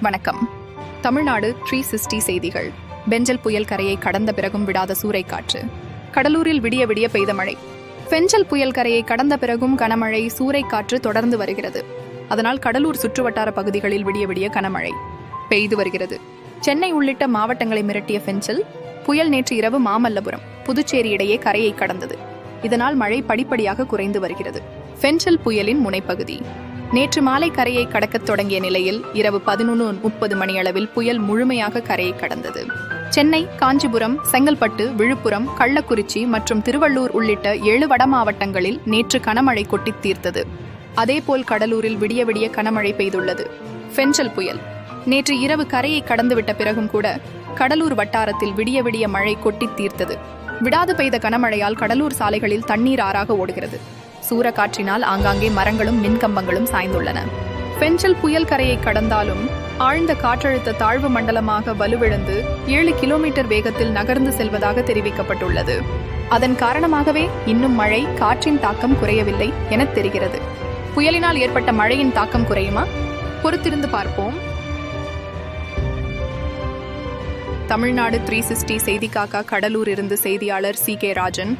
வணக்கம். Tamil Nadu three sixty செய்திகள். பெஞ்சல் புயல் கரையை கடந்த பிறகும் விடாத சூறைக்காற்று. கடலூரில் விடிய விடிய பெய்த மழை. பெஞ்சல் புயல் கரையை கடந்த பிறகும் கனமழை சூறைக்காற்று தொடர்ந்து வருகிறது. அதனால் கடலூர் சுற்றுவட்டார பகுதிகளில் விடிய விடிய கனமழை. பெய்து வருகிறது. சென்னை உள்ளிட்ட மாவட்டங்களை மிரட்டிய பெஞ்சல் புயல் நேற்று இரவு மாமல்லபுரம் புதுச்சேரி இடையே கரையை கடந்தது. இதனால் மழை படிப்படியாக குறைந்து வருகிறது. பெஞ்சல் புயலின் முனைப்பகுதி. நேற்று மாலை கரையை கடக்கத் தொடங்கிய நிலையில் இரவு பதினொன்று முப்பது மணியளவில் புயல் முழுமையாக கரையை கடந்தது. சென்னை காஞ்சிபுரம் செங்கல்பட்டு விழுப்புரம் கள்ளக்குறிச்சி மற்றும் திருவள்ளூர் உள்ளிட்ட ஏழு வட மாவட்டங்களில் நேற்று கனமழை கொட்டித் தீர்த்தது. அதேபோல் கடலூரில் விடிய விடிய கனமழை பெய்துள்ளது. ஃபென்சல் புயல். நேற்று இரவு கரையை கடந்துவிட்ட பிறகும் கூட கடலூர் வட்டாரத்தில் விடிய விடிய மழை கொட்டித் தீர்த்தது. விடாது பெய்த கனமழையால் கடலூர் சாலைகளில் தண்ணீர் ஆறாக ஓடுகிறது. சூறக்காற்றினால் ஆங்காங்கே மரங்களும் மின்கம்பங்களும் சாய்ந்துள்ளன. பெஞ்சல் புயல் கரையை கடந்தாலும் ஆழ்ந்த காற்றழுத்த தாழ்வு மண்டலமாக வலுவிழந்து ஏழு கிலோமீட்டர் வேகத்தில் நகர்ந்து செல்வதாக தெரிவிக்கப்பட்டுள்ளது. அதன் காரணமாகவே இன்னும் மழை காற்றின் தாக்கம் குறையவில்லை என தெரிகிறது. புயலினால் ஏற்பட்ட மழையின் தாக்கம் குறையுமா? பொறுத்திருந்து பார்ப்போம். தமிழ்நாடு த்ரீ சிக்ஸ்டி செய்திக்காக கடலூர் இருந்து செய்தியாளர் சி கே ராஜன்.